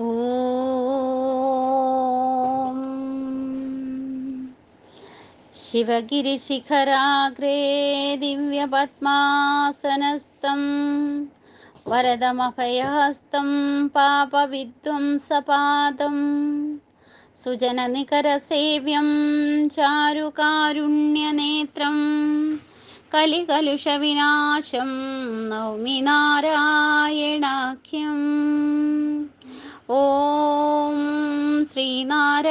ॐ शिवगिरिशिखराग्रे दिव्यपद्मासनस्थं वरदमभयहस्तं पापविध्वंसपादं सुजननिकरसेव्यं चारुकारुण्यनेत्रं कलिकलुषविनाशं नौमि नारायणाख्यम् ॐ श्रीनारायणपरमगुरवे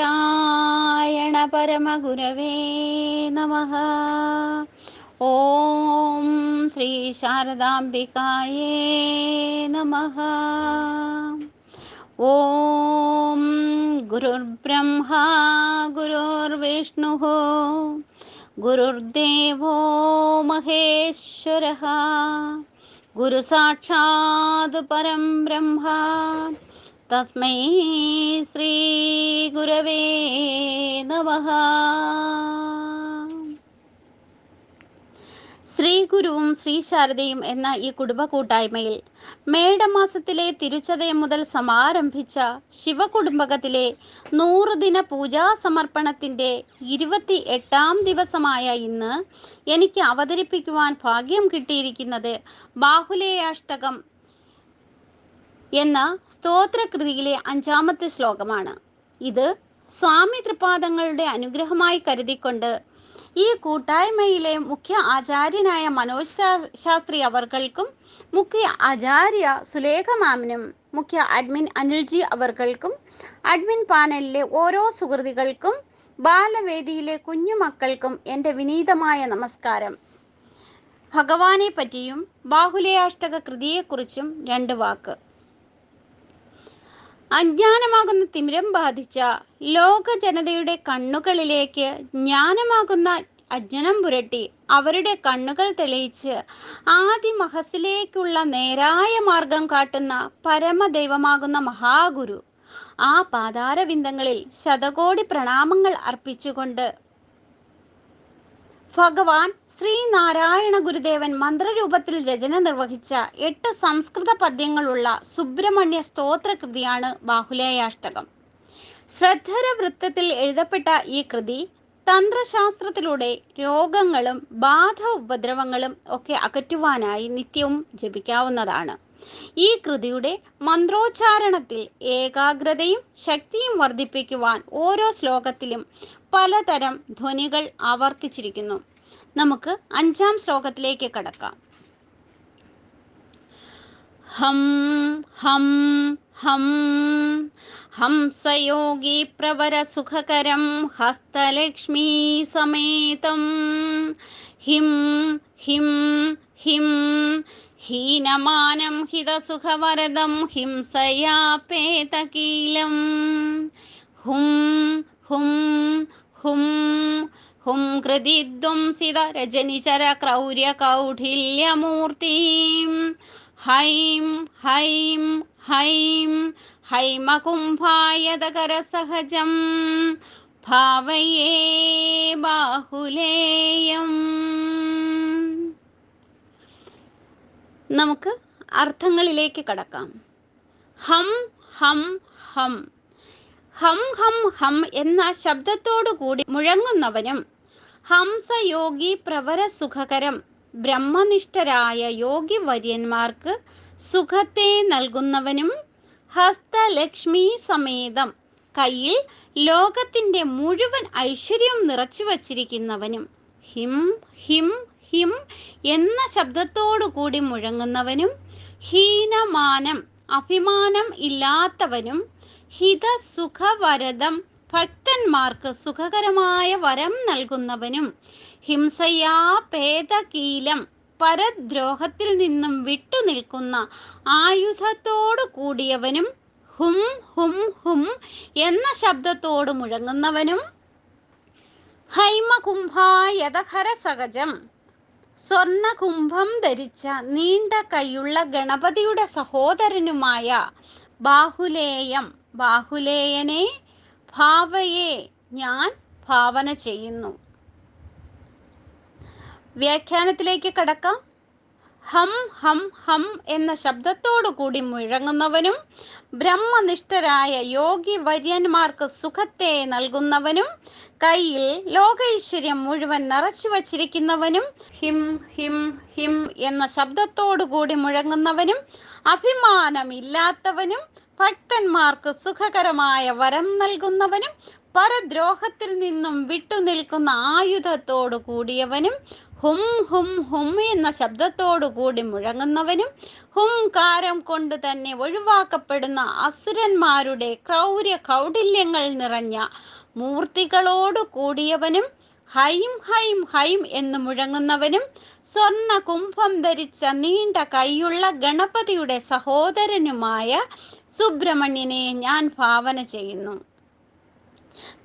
नमः। ॐ श्रीशारदाम्बिकाय नमः। ॐ गुरुर्ब्रह्मा गुरुर्विष्णुः गुरुर्देवो महेश्वरः गुरुसाक्षात् परं ब्रह्म। തസ്മൈ ശ്രീ ഗുരവേ നമ ശ്രീ ഗുരുവും ശ്രീ ശാരദയും എന്ന ഈ കുടുംബ കൂട്ടായ്മയിൽ മേടമാസത്തിലെ തിരുച്ചതയം മുതൽ സമാരംഭിച്ച ശിവകുടുംബകത്തിലെ നൂറ് ദിന പൂജാ സമർപ്പണത്തിന്റെ ഇരുപത്തി എട്ടാം ദിവസമായ ഇന്ന് എനിക്ക് അവതരിപ്പിക്കുവാൻ ഭാഗ്യം കിട്ടിയിരിക്കുന്നത് ബാഹുലേയാഷ്ടകം എന്ന സ്തോത്രകൃതിയിലെ അഞ്ചാമത്തെ ശ്ലോകമാണ്. ഇത് സ്വാമി തൃപാദങ്ങളുടെ അനുഗ്രഹമായി കരുതിക്കൊണ്ട് ഈ കൂട്ടായ്മയിലെ മുഖ്യ ആചാര്യനായ മനോജ് ശാസ്ത്രി അവർകൾക്കും മുഖ്യ ആചാര്യ സുലേഖ മാമിനും മുഖ്യ അഡ്മിൻ അനിൽജി അവർകൾക്കും അഡ്മിൻ പാനലിലെ ഓരോ സുഹൃതികൾക്കും ബാലവേദിയിലെ കുഞ്ഞുമക്കൾക്കും എന്റെ വിനീതമായ നമസ്കാരം. ഭഗവാനെ പറ്റിയും ബാഹുലയാഷ്ടക കൃതിയെക്കുറിച്ചും രണ്ട് വാക്ക്. അജ്ഞാനമാകുന്ന തിമിരം ബാധിച്ച ലോക ജനതയുടെ കണ്ണുകളിലേക്ക് ജ്ഞാനമാകുന്ന അജ്ഞനം പുരട്ടി അവരുടെ കണ്ണുകൾ തെളിയിച്ച് ആദി മഹസിലേക്കുള്ള നേരായ മാർഗം കാട്ടുന്ന പരമദൈവമാകുന്ന മഹാഗുരു. ആ പാതാരവിന്ദങ്ങളിൽ ശതകോടി പ്രണാമങ്ങൾ അർപ്പിച്ചുകൊണ്ട് ഭഗവാൻ ശ്രീനാരായണ ഗുരുദേവൻ മന്ത്രരൂപത്തിൽ രചന നിർവഹിച്ച എട്ട് സംസ്കൃത പദ്യങ്ങളുള്ള സുബ്രഹ്മണ്യ സ്തോത്രകൃതിയാണ് ബാഹുലേയാഷ്ടകം. ശ്രദ്ധര വൃത്തത്തിൽ എഴുതപ്പെട്ട ഈ കൃതി തന്ത്രശാസ്ത്രത്തിലൂടെ രോഗങ്ങളും ബാധ ഉപദ്രവങ്ങളും ഒക്കെ അകറ്റുവാനായി നിത്യവും ജപിക്കാവുന്നതാണ്. ഈ കൃതിയുടെ മന്ത്രോച്ചാരണത്തിൽ ഏകാഗ്രതയും ശക്തിയും വർദ്ധിപ്പിക്കുവാൻ ഓരോ ശ്ലോകത്തിലും പലതരം ധ്വനികൾ ആവർത്തിച്ചിരിക്കുന്നു. നമുക്ക് അഞ്ചാം ശ്ലോകത്തിലേക്ക് കടക്കാം. ഹം ഹം ഹം ഹംസയോഗി പ്രവര സുഖകരം ഹസ്തലക്ഷ്മീ സമേതം. ഹിം ഹിം ഹിം ഹീനമാനം ഹിതസുഖവരദം ഹിംസയാപേതകീലം. ഹും ഹും ഹും കൃതിധ്വംസിത രജനിചര ക്രൗര്യ കൗഠില്യമൂർത്തി ഹൈം ഹൈം ഹൈം ഹൈമകുംഭായതകരസഹജം. ഭാവയേ ബാഹുലേയം. നമുക്ക് അർത്ഥങ്ങളിലേക്ക് കടക്കാം. ഹം ഹം ഹം. ഹം ഹം ഹം എന്ന ശബ്ദത്തോടു കൂടി മുഴങ്ങുന്നവനും ഹംസയോഗി പ്രവര സുഖകരം ബ്രഹ്മനിഷ്ഠരായ യോഗി വര്യന്മാർക്ക് സുഖത്തെ നൽകുന്നവനും ഹസ്തലക്ഷ്മി സമേതം. കയ്യിൽ ലോകത്തിന്റെ മുഴുവൻ ഐശ്വര്യവും നിറച്ചു വച്ചിരിക്കുന്നവനും ഹിം ഹിം ഹിം എന്ന ശബ്ദത്തോടു കൂടി മുഴങ്ങുന്നവനും ഹീനമാനം അഭിമാനം ഇല്ലാത്തവനും ഹിതസുഖവരദം ഭക്തന്മാർക്ക് സുഖകരമായ വരം നൽകുന്നവനും ഹിംസയാ ഭേദകീലം പരദ്രോഹത്തിൽ നിന്നും വിട്ടുനിൽക്കുന്ന ആയുധത്തോടു കൂടിയവനും ഹും ഹും ഹും എന്ന ശബ്ദത്തോട് മുഴങ്ങുന്നവനും ഹൈമകുംഭായതഹര സഹജം സ്വർണകുംഭം ധരിച്ച നീണ്ട കൈയുള്ള ഗണപതിയുടെ സഹോദരനുമായ ബാഹുലേയം ബാഹുലേയനെ ഭാവയെ ഞാൻ ഭാവന ചെയ്യുന്നു. വ്യാഖ്യാനത്തിലേക്ക് കടക്കാം. ഹം ഹം ഹം എന്ന ശബ്ദത്തോടു കൂടി മുഴങ്ങുന്നവനും ബ്രഹ്മനിഷ്ഠരായ യോഗി വര്യന്മാർക്ക് സുഖത്തെ നൽകുന്നവനും കയ്യിൽ ലോകൈശ്വര്യം മുഴുവൻ നിറച്ചു വച്ചിരിക്കുന്നവനും ഹിം ഹിം ഹിം എന്ന ശബ്ദത്തോടു കൂടി മുഴങ്ങുന്നവനും അഭിമാനമില്ലാത്തവനും ഭക്തന്മാർക്ക് സുഖകരമായ വരം നൽകുന്നവനും പരദ്രോഹത്തിൽ നിന്നും വിട്ടുനിൽക്കുന്ന ആയുധത്തോടു കൂടിയവനും ഹും ഹും ഹും എന്ന ശബ്ദത്തോടു കൂടി മുഴങ്ങുന്നവനും ഹുംകാരം കൊണ്ട് തന്നെ ഒഴിവാക്കപ്പെടുന്ന അസുരന്മാരുടെ ക്രൗര്യ കൗടില്യങ്ങൾ നിറഞ്ഞ മൂർത്തികളോടു കൂടിയവനും ഹൈം ഹൈം ഹൈം എന്ന് മുഴങ്ങുന്നവനും സ്വർണ കുംഭം ധരിച്ച നീണ്ട കൈയുള്ള ഗണപതിയുടെ സഹോദരനുമായ സുബ്രഹ്മണ്യനെ ഞാൻ ഭാവന ചെയ്യുന്നു.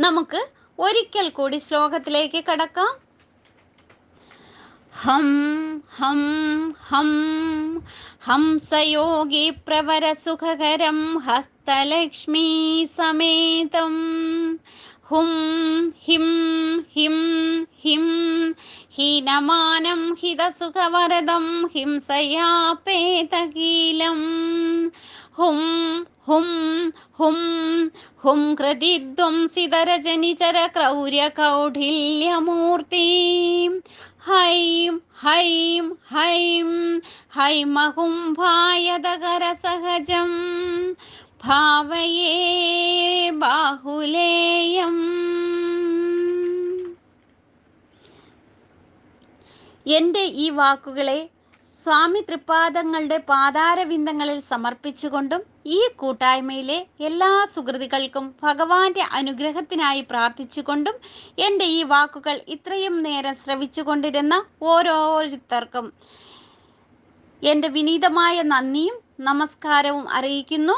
നമുക്ക് ഒരിക്കൽ കൂടി ശ്ലോകത്തിലേക്ക് കടക്കാം. ഹം ഹം ഹം ഹംസയോഗി പ്രവര സുഖകരം ഹസ്തലക്ഷ്മീ സമേതം ഹും ഹിം ഹിം ഹിം ഹീനമാനം ഹിതസുഖവരദം ഹിംസയാപേതകീലം. ഹും ഹും ഹും ഹും കൃതിധ്വംസിതരജനിചര ക്രൗര്യകൗഢില്യമൂർത്തി ഹൈം ഹൈം ഹൈം ഹൈമകുംഭായതകരസഹജം ഭാവയേ ബാഹുലേയം. എന്റെ ഈ വാക്കുകളെ സ്വാമി തൃപ്പാദങ്ങളുടെ പാതാരവിന്ദങ്ങളിൽ സമർപ്പിച്ചുകൊണ്ടും ഈ കൂട്ടായ്മയിലെ എല്ലാ സുഹൃതികൾക്കും ഭഗവാന്റെ അനുഗ്രഹത്തിനായി പ്രാർത്ഥിച്ചുകൊണ്ടും എന്റെ ഈ വാക്കുകൾ ഇത്രയും നേരം ശ്രവിച്ചുകൊണ്ടിരുന്ന ഓരോരുത്തർക്കും എന്റെ വിനീതമായ നന്ദിയും നമസ്കാരവും അറിയിക്കുന്നു.